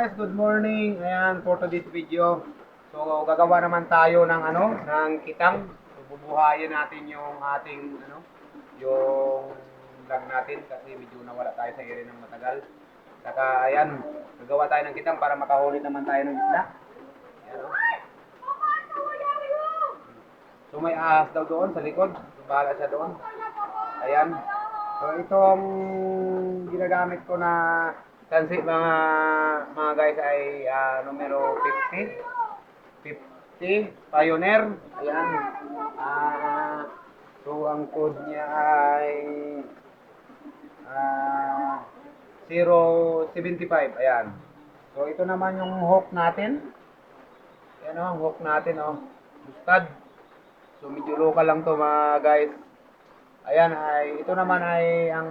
Guys, good morning. Ayan, for today's video. So, gagawa naman tayo ng ano, ng kitang. So, bubuhayin natin yung ating ano, yung vlog natin kasi medyo nawala tayo sa area ng matagal. Saka, ayan, gagawa tayo ng kitang para makahuli naman tayo ng isda. Ayan, oh. So, may ahas daw doon sa likod. So, bahala siya doon. Ayan. So, itong ginagamit ko na tansi mga mga guys ay ah, numero 50. 50 Pioneer. Ayan. Ah, so ang code niya ay ah 075. Ayan. So ito naman yung hook natin. Ayan o, ang hook natin oh. Bustad. So medyo local lang to mga guys. Ayan ay ito naman ay ang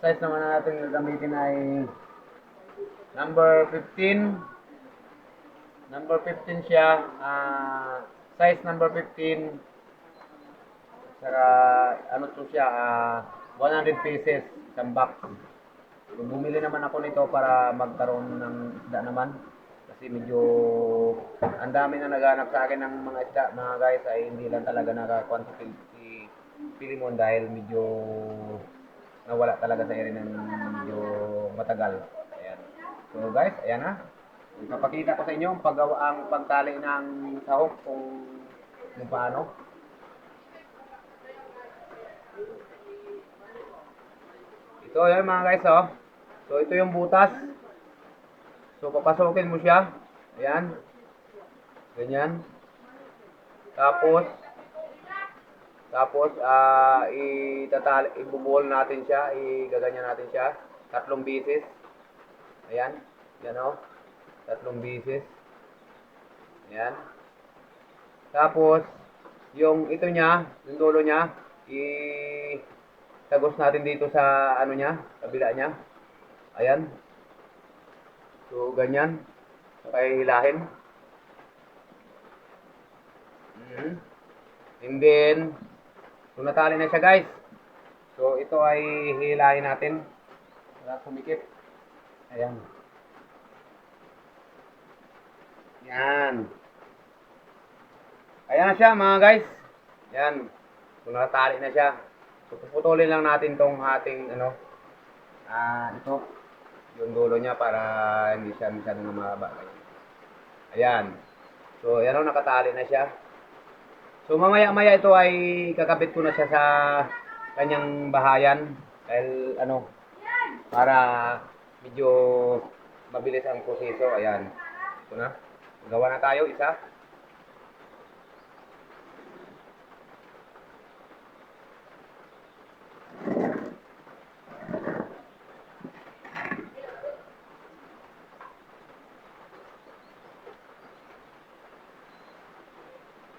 size naman na natin gagamitin ay number 15. Number 15 siya. ah size number 15. Saka ano to siya ah 100 pieces isang box. So, bumili naman ako nito para magkaroon ng isda naman. Kasi medyo ang dami na naghanap sa akin ng mga isda, mga guys, ay hindi lang talaga nakakuha si, si Pilimon dahil medyo nawala talaga sa area ng medyo matagal. Ayan. So guys, ayan na. Ipapakita ko sa inyo ang paggawa ang pagtali ng sahog kung kung paano. Ito yan mga guys oh. So ito yung butas. So papasukin mo siya. Ayan. Ganyan. Tapos tapos ah itatali ibubuhol natin siya, igaganyan natin siya tatlong beses. Ayan. Yan oh. Tatlong beses. Ayan. Tapos yung ito niya, yung dulo niya, i tagos natin dito sa ano niya, kabila niya. Ayan. So, ganyan. Kaya hilahin. Mhm. And then, so natali na siya guys. So, ito ay hilahin natin. Para sumikip. Ayan. Yan. Ayan na siya mga guys. Yan. So, natali na siya. So, puputulin lang natin tong ating ano, ah, ito, yung dulo niya para hindi siya masyadong mahaba. Ayan. So, ayan o, nakatali na siya. So, mamaya-maya ito ay kakabit ko na siya sa kanyang bahayan. Dahil, ano, para medyo mabilis ang proseso. Ayan. Ito na. Gawa na tayo, isa.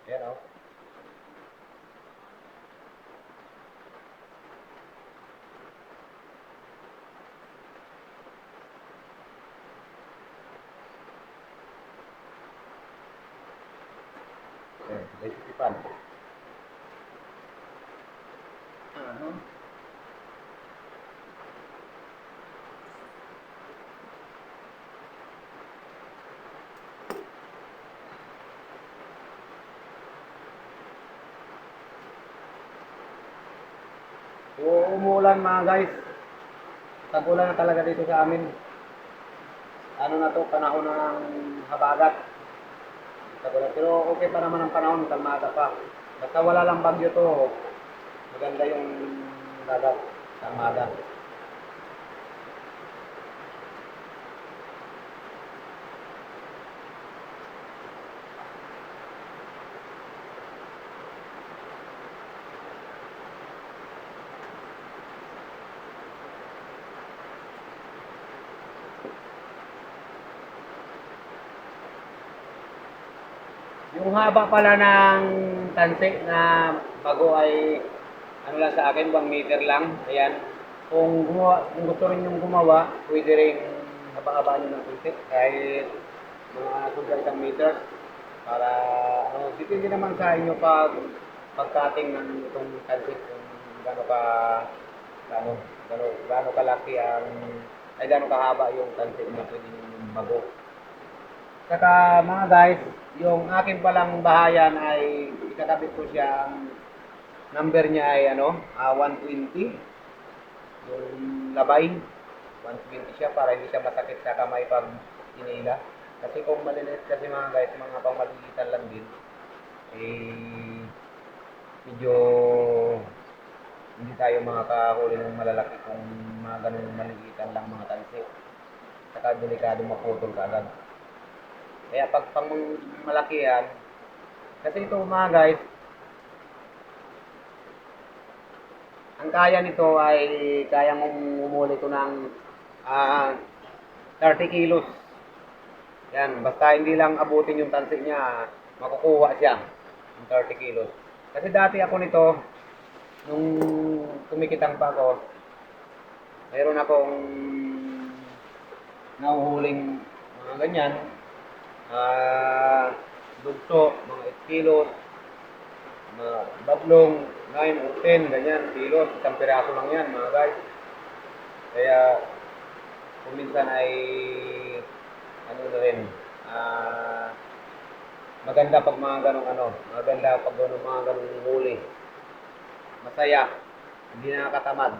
Ayan o. Okay, may titipan. Ano? So, umuulan mga guys. Tagulan na talaga dito sa amin. Ano na to, panahon na ng habagat. Tagulan. Pero okay pa naman ang panahon, kalmada pa. Basta wala lang bagyo to, maganda yung dagat, kalmada. Yung haba pala ng tansi na bago ay ano lang sa akin, 1 meter lang. Ayan. Kung, gumawa, kung gusto rin yung gumawa, pwede rin haba-haba nyo ng tansi kahit mga sobra isang meter para ano, depende naman sa inyo pag pagkating ng itong tansi kung gaano ka gaano, gaano, gaano kalaki ang ay gaano kahaba yung tansi na pwede nyo bago. Saka mga guys, yung akin palang bahayan ay ikakabit ko siya ang number niya ay ano, ah, 120. Yung labay, 120 siya para hindi siya masakit sa kamay pag inila. Kasi kung maliliit kasi mga guys, mga pang malilitan lang din, eh, medyo hindi tayo makakahuli ng malalaki kung mga ganun malilitan lang mga tansi. Saka delikado maputol ka agad. Kaya pag malaki yan, kasi ito mga guys, ang kaya nito ay kayang umuli ko ng ah, 30 kilos. Yan, basta hindi lang abutin yung tansi niya, makukuha siya ng 30 kilos. Kasi dati ako nito, nung kumikitang pa ako, mayroon akong nahuhuling mga ganyan, ah, dugso, mga 8 kilos, mga bablong, 9 or 10, ganyan, kilos, isang piraso lang yan, mga guys. Kaya, kung minsan ay, ano na rin, ah, maganda pag mga ganong ano, maganda pag ganong mga ganong huli. Masaya, hindi nakakatamad.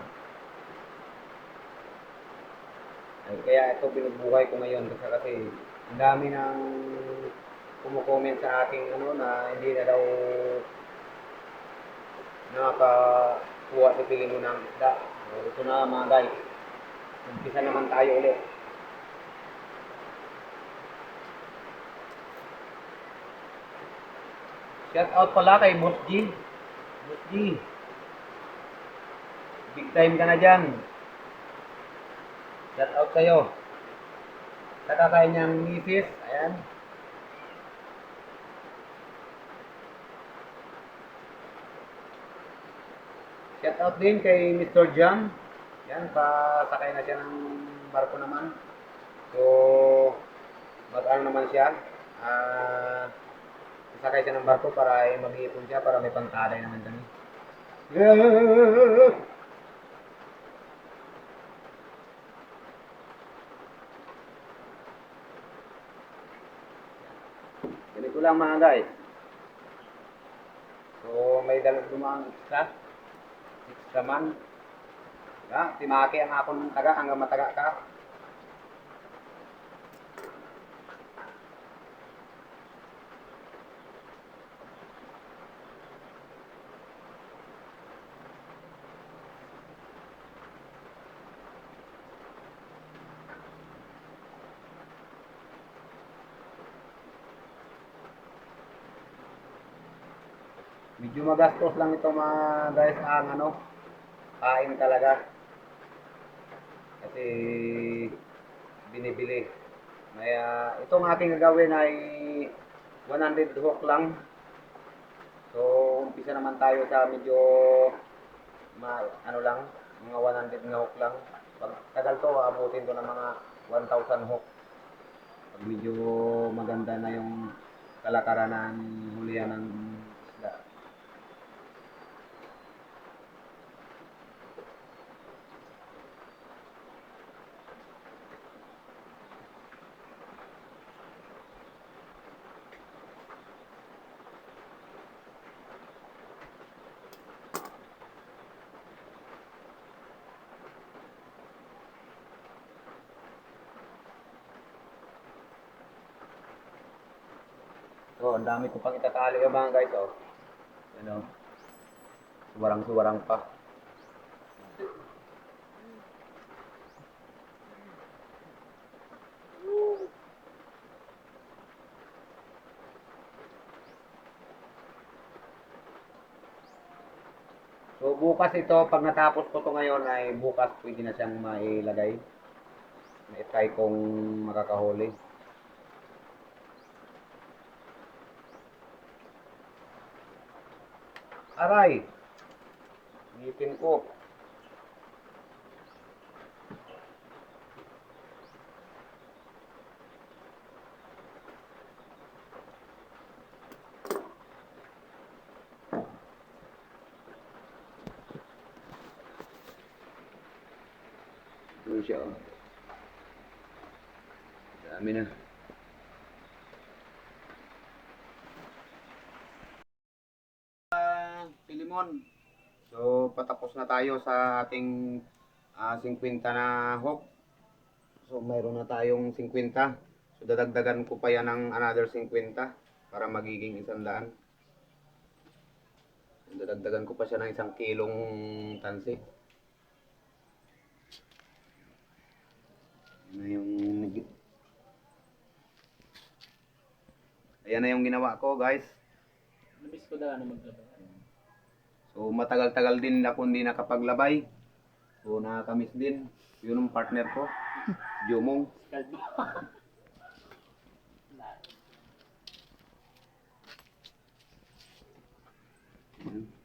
Ay, kaya ito binubuhay ko ngayon kasi kasi ang dami nang kumukomment sa aking ano na hindi na daw nakakakuha sa piling mo ng isda. So, ito na mga guys. Umpisa naman tayo ulit. Shout out pala kay Boss G. Boss G. Big time ka na dyan. Shout out sa'yo. Saka kay niyang misis. Ayan. Shout out din kay Mr. Jam. Yan, pasakay na siya ng barko naman. So, mag-ano naman siya. Ah, sakay siya ng barko para ay mag-iipon siya para may pangkaday naman kami. Ganito lang mga guys. So, may dalang dumang extra. Extra man. Ya, timaki ang akong taga hanggang mataga ka. Medyo magastos lang ito mga guys ang ano, kain talaga. Kasi binibili. May ah, itong aking gagawin ay 100 hook lang. So, umpisa naman tayo sa medyo ma, ano lang, mga 100 na hook lang. Pag tagal to, abutin ko ng mga 1,000 hook. Pag medyo maganda na yung kalakaran ng hulihan ng isda. So, ang dami ko pang itatali yung mga guys, oh. Ano? Suwarang-suwarang pa. So, bukas ito, pag natapos ko to ngayon, ay bukas pwede na siyang mailagay. Na-try kong makakahuli. Aray! Ngipin ko. Doon siya. oh. Dami na. Pilimon. So, patapos na tayo sa ating ah, 50 na hook. So, mayroon na tayong 50. So, dadagdagan ko pa yan ng another 50 para magiging isang daan. Dadagdagan ko pa siya ng isang kilong tansi. Yan na yung Ayan na yung ginawa ko, guys. Namiss ko na ano maglabay. So matagal-tagal din ako hindi nakapaglabay. So nakakamiss din. Yun ang partner ko. Jomong. mm